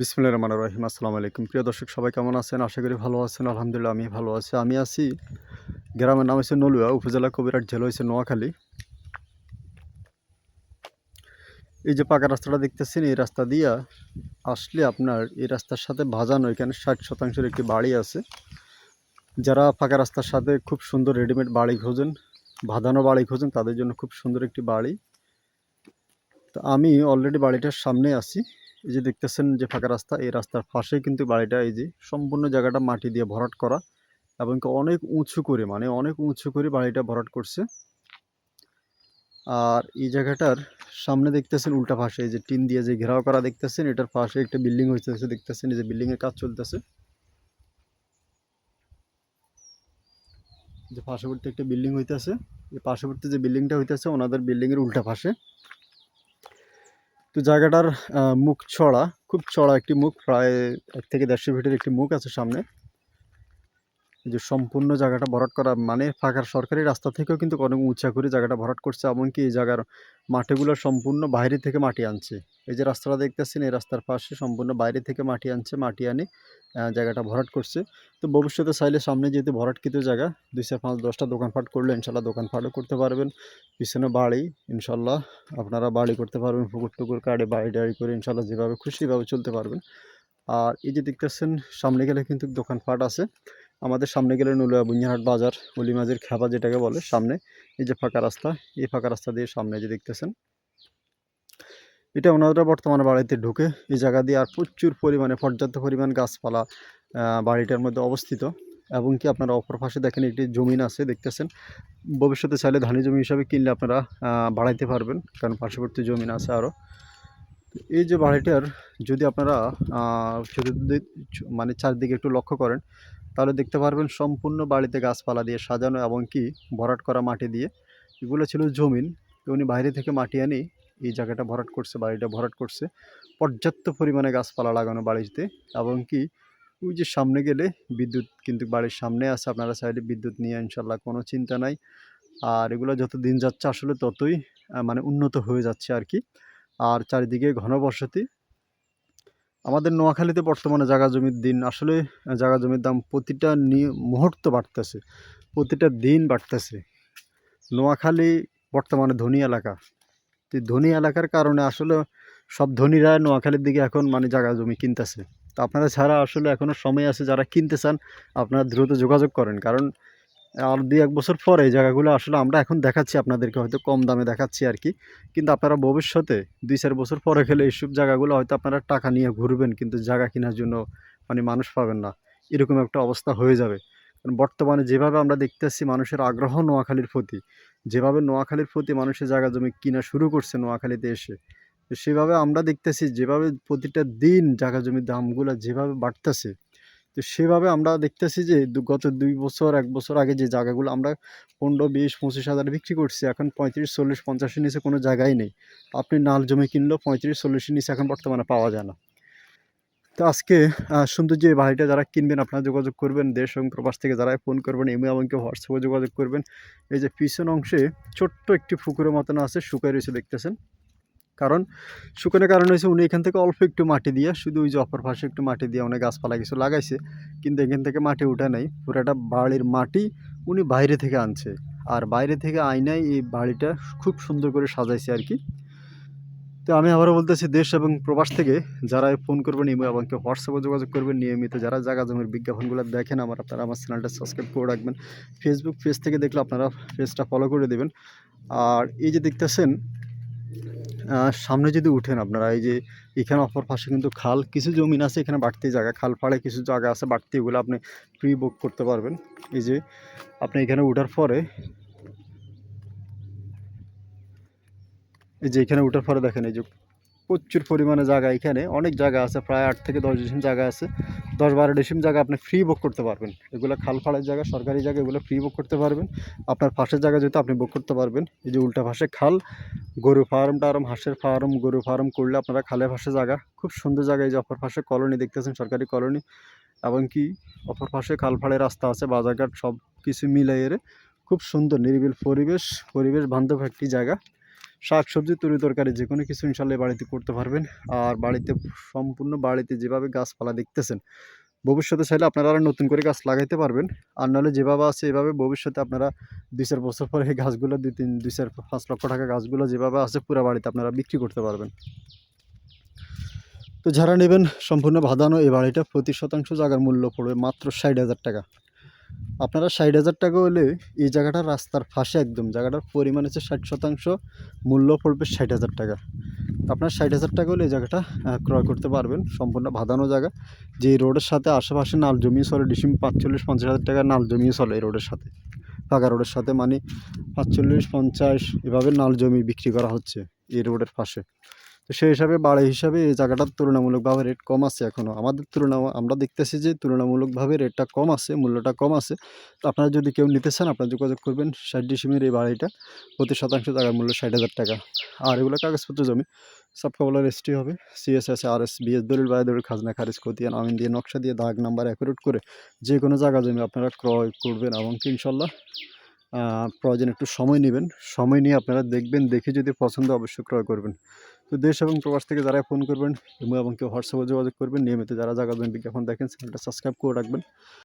বিসমুল্লাহ রহমান রহিম। আসসালামু আলাইকুম। প্রিয় দর্শক, সবাই কেমন আছেন? আশা করি ভালো আছেন। আলহামদুলিল্লাহ আমি ভালো আছি। আমি আছি গ্রামের নাম হচ্ছে নলুয়া, উপজেলা কবিরাট জেলা হয়েছে নোয়াখালী। এই যে পাকা রাস্তাটা দেখতেছেন, এই রাস্তা দিয়া আসলে আপনার এই রাস্তার সাথে ভাজানো এখানে ষাট শতাংশের একটি বাড়ি আছে। যারা পাকা রাস্তার সাথে খুব সুন্দর রেডিমেড বাড়ি খোঁজেন, বাঁধানো বাড়ি খোঁজেন, তাদের জন্য খুব সুন্দর একটি বাড়ি। তো আমি অলরেডি বাড়িটার সামনে আছি। এই যে দেখতেছেন যে ফাঁকা রাস্তা, এই রাস্তার পাশেই কিন্তু বাড়িটা, এই যে সম্পূর্ণ জায়গাটা মাটি দিয়ে ভরাট করা এবং অনেক উঁচু করে মানে অনেক উঁচু করে বাড়িটা ভরাট করছে। আর এই জায়গাটার সামনে দেখতেছেন উল্টা পাশে, এই যে টিন দিয়ে যে ঘেরাও করা দেখতেছেন, এটার পাশে একটা বিল্ডিং হইতেছে, দেখতেছেন এই যে বিল্ডিং এর কাজ চলতেছে। যে পার্শ্ববর্তী একটা বিল্ডিং হইতেছে, এই পার্শ্ববর্তী যে বিল্ডিংটা হইতেছে, ওনাদের বিল্ডিং এর উল্টা পাশে। তো জায়গাটার মুখ ছড়া, খুব চড়া একটি মুখ, প্রায় এক থেকে দেড়শো ফিটের একটি মুখ আছে সামনে। যে সম্পূর্ণ জায়গাটা ভরাট করা মানে ফাঁকার সরকারি রাস্তা থেকেও কিন্তু অনেক উঁচা করে জায়গাটা ভরাট করছে, এমনকি এই জায়গার মাটিগুলো সম্পূর্ণ বাইরে থেকে মাটি আনছে। এই যে রাস্তাটা দেখতেছেন, এই রাস্তার পাশে সম্পূর্ণ বাইরে থেকে মাটি আনছে, মাটি আনে জায়গাটা ভরাট করছে। তো ভবিষ্যতে চাইলে সামনে যেহেতু ভরাটকৃত জায়গা, দুই চার পাঁচ দশটা দোকানপাট করলে ইনশাল্লাহ দোকানপাটও করতে পারবেন। পিছনে বাড়ি, ইনশাল্লাহ আপনারা বাড়ি করতে পারবেন, পুকুর টুকুর কাটে বাড়ি টাড়ি করে ইনশাল্লাহ যেভাবে খুশিভাবে চলতে পারবেন। আর এই যে দেখতেছেন, সামনে গেলে কিন্তু দোকানপাট আছে। আমাদের সামনে গেলে নলুয়া বুঞ্জাহাট বাজার অলিমাজির খেপা যেটাকে বলে, সামনে, এই যে ফাঁকা রাস্তা, এই ফাঁকা রাস্তা দিয়ে সামনে যে দেখতেছেন, এটা ওনারা বর্তমানে বাড়িতে ঢুকে এই জায়গা দিয়ে আর প্রচুর পরিমাণে পর্যাপ্ত পরিমাণ গাছপালা বাড়িটার মধ্যে অবস্থিত এবং কি আপনারা অপর পাশে দেখেন একটি জমিন আছে, দেখতেছেন। ভবিষ্যতে চাইলে ধানি জমি হিসাবে কিনলে আপনারা বাড়াইতে পারবেন, কারণ পার্শ্ববর্তী জমিন আছে আরও। এই যে বাড়িটার যদি আপনারা মানে চারদিকে একটু লক্ষ্য করেন তাহলে দেখতে পারবেন সম্পূর্ণ বাড়িতে গাছপালা দিয়ে সাজানো এবং কি ভরাট করা মাটি দিয়ে। এগুলো ছিল জমিন। উনি বাইরে থেকে মাটি আনি, এই জায়গাটা ভরাট করছে, বাড়িটা ভরাট করছে। পর্যাপ্ত পরিমাণে গাছপালা লাগানো বাড়িতে এবং কি ওই যে সামনে গেলে বিদ্যুৎ কিন্তু বাড়ির সামনে আছে, আপনারা চাইলে বিদ্যুৎ নিয়ে ইনশাল্লাহ কোনো চিন্তা নাই। আর এগুলো যত দিন যাচ্ছে আসলে ততই মানে উন্নত হয়ে যাচ্ছে আর কি। আর চারিদিকে ঘনবসতি আমাদের নোয়াখালীতে বর্তমানে জায়গা জমির দিন আসলে জায়গা জমির দাম প্রতিটা মুহূর্ত বাড়তেছে, প্রতিটা দিন বাড়তেছে। নোয়াখালী বর্তমানে ধনী এলাকা। তো ধনী এলাকার কারণে আসলে সব ধনীরা নোয়াখালীর দিকে এখন মানে জায়গা জমি কিনতেছে। তো আপনারা ছাড়া আসলে এখনও সময় আছে যারা কিনতে চান, আপনারা দ্রুত যোগাযোগ করেন। কারণ আর দুই এক বছর পরে এই জায়গাগুলো আসলে আমরা এখন দেখাচ্ছি আপনাদেরকে, হয়তো কম দামে দেখাচ্ছি আর কি। কিন্তু আপনারা ভবিষ্যতে দুই চার বছর পরে খেলে এইসব জায়গাগুলো হয়তো আপনারা টাকা নিয়ে ঘুরবেন, কিন্তু জায়গা কেনার জন্য মানে মানুষ পাবেন না। এরকম একটা অবস্থা হয়ে যাবে। কারণ বর্তমানে যেভাবে আমরা দেখতেছি মানুষের আগ্রহ নোয়াখালীর প্রতি, যেভাবে নোয়াখালীর প্রতি মানুষের জায়গা জমি কিনা শুরু করছে নোয়াখালীতে এসে সেভাবে আমরা দেখতেছি যেভাবে প্রতিটা দিন জায়গা জমির দামগুলো যেভাবে বাড়তেছে তো সেভাবে আমরা দেখতেছি যে গত দুই বছর, এক বছর আগে যে জায়গাগুলো আমরা পনেরো, বিশ, পঁচিশ হাজারে বিক্রি করছি, এখন পঁয়ত্রিশ, চল্লিশ, পঞ্চাশের নিচে কোনো জায়গাই নেই। আপনি নাল জমি কিনলেও পঁয়ত্রিশ, চল্লিশের নিচে এখন বর্তমানে পাওয়া যায় না। তো আজকে সুন্দর যে বাড়িটা যারা কিনবেন, আপনারা যোগাযোগ করবেন, দেশ এবং প্রবাস থেকে যারা ফোন করবেন এমনি এমনকি হোয়াটসঅ্যাপে যোগাযোগ করবেন। এই যে পিছন অংশে ছোট্ট একটি ফুকুরের মতন আছে, শুকায় রয়েছে দেখতেছেন। কারণ শুকানোর কারণ হয়েছে উনি এখান থেকে অল্প একটু মাটি দিয়ে, শুধু ওই যে অপর পাশে একটু মাটি দিয়ে অনেক গাছপালা কিছু লাগাইছে, কিন্তু এখান থেকে মাটি উঠে নাই। পুরাটা বাড়ির মাটি উনি বাইরে থেকে আনছে। আর বাইরে থেকে আইনাই এই বাড়িটা খুব সুন্দর করে সাজাইছে আর কি। তো আমি আবারও বলতেছি, দেশ এবং প্রবাস থেকে যারা ফোন করবেন, ইমো এবং কেউ হোয়াটসঅ্যাপে যোগাযোগ করবেন, নিয়মিত যারা জায়গা জমির বিজ্ঞাপনগুলো দেখেন আমার, আপনারা আমার চ্যানেলটা সাবস্ক্রাইব করে রাখবেন। ফেসবুক পেজ থেকে দেখলে আপনারা পেজটা ফলো করে দেবেন। আর এই যে দেখতেছেন সামনে যদি উঠেন আপনারা, এই যে এখানে অপর পাশে কিন্তু খাল, কিছু জমিন আছে এখানে বাড়তি জায়গা, খাল ফাড়ে কিছু জায়গা আছে, বাড়তি এগুলো আপনি প্রি বুক করতে পারবেন। এই যে আপনি এখানে উঠার পরে, এই যে এখানে উঠার পরে দেখেন, এই যে প্রচুর পরিমাণে জায়গা এখানে। অনেক জায়গা আছে, প্রায় আট থেকে দশ ডিসিম জায়গা আছে। দশ বারো ডিসিম জায়গা আপনি ফ্রি বুক করতে পারবেন। এগুলো খাল ফাড়ের জায়গা, সরকারি জায়গা, এগুলো ফ্রি বুক করতে পারবেন। আপনার পাশের জায়গা যেহেতু আপনি বুক করতে পারবেন। এই যে উল্টা পাশে খাল, গরু ফার্ম টার্ম হাঁসের ফার্ম গরু ফার্ম করলে আপনারা খালে পাশে জায়গা। খুব সুন্দর জায়গা এই যে অপর পাশে কলোনি দেখতেছেন, সরকারি কলোনি। এবং কি অপর পাশে খালফাড়ে রাস্তা আছে, বাজারঘাট সব কিছু মিলাইয়ে। খুব সুন্দর নিরিবিল পরিবেশ পরিবেশ বান্ধব একটি জায়গা। শাক সবজি তরি তরকারি যে কোনো কিছু ইনশাল্লাহ বাড়িতে করতে পারবেন। আর বাড়িতে সম্পূর্ণ বাড়িতে যেভাবে গাছপালা দেখতেছেন, ভবিষ্যতে চাইলে আপনারা আরও নতুন করে গাছ লাগাইতে পারবেন। আর নাহলে যেভাবে আছে এভাবে ভবিষ্যতে আপনারা দুই চার বছর পরে এই গাছগুলো, দুই তিন, দুই চার পাঁচ লক্ষ টাকা গাছগুলো যেভাবে আছে পুরো বাড়িতে আপনারা বিক্রি করতে পারবেন। তো যারা নেবেন সম্পূর্ণ বাঁধানো এই বাড়িটা, প্রতি শতাংশ জায়গার মূল্য পড়বে মাত্র ষাট হাজার টাকা। আপনারা ষাট হাজার টাকা হলে এই জায়গাটা রাস্তার পাশে একদম। জায়গাটার পরিমাণ হচ্ছে ষাট শতাংশ, মূল্য পড়বে ষাট হাজার টাকা। আপনার ষাট হাজার টাকা হলে এই জায়গাটা ক্রয় করতে পারবেন। সম্পূর্ণ বাঁধানো জায়গা। যে রোডের সাথে আশেপাশে নাল জমি চলে, ডিসিম পাঁচচল্লিশ, পঞ্চাশ হাজার টাকা নাল জমিয়ে চলে এই রোডের সাথে। ফাঁকা রোডের সাথে মানে পাঁচচল্লিশ, পঞ্চাশ এভাবে নাল জমি বিক্রি করা হচ্ছে এই রোডের পাশে। তো সেই হিসাবে বাড়ি হিসাবে এই জায়গাটার তুলনামূলকভাবে রেট কম আছে এখনও আমাদের তুলনা আমরা দেখতেছি যে তুলনামূলকভাবে রেটটা কম আছে, মূল্যটা কম আছে। তো আপনারা যদি কেউ নিতে চান, আপনারা যোগাযোগ করবেন ষাট ডিসিমের এই বাড়িটা। প্রতি শতাংশ জায়গার মূল্য ষাট হাজার টাকা। আর এগুলো কাগজপত্র জমি। সব কবলা রেজিস্ট্রি হবে। সিএসএস আর এস বিএস দলিল, বায়, দলিল, খাজনা, খারিজ, খতিয়ান, আমিন দিয়ে নকশা দিয়ে দাগ নাম্বার অ্যাকুরেট করে যে কোনো জায়গা জমি আপনারা ক্রয় করবেন এবং ইনশাল্লাহ প্রয়োজন একটু সময় নেবেন। সময় নিয়ে আপনারা দেখবেন, দেখে যদি পছন্দ অবশ্যই ক্রয় করবেন। তো দেশ এবং প্রবাস থেকে যারাই ফোন করবেন এবং কেউ হোয়াটসঅ্যাপে যোগাযোগ করবেন, নিয়মিত যারা জায়গা বিজ্ঞাপন দেখেন, চ্যানেলটা সাবস্ক্রাইব করে রাখবেন।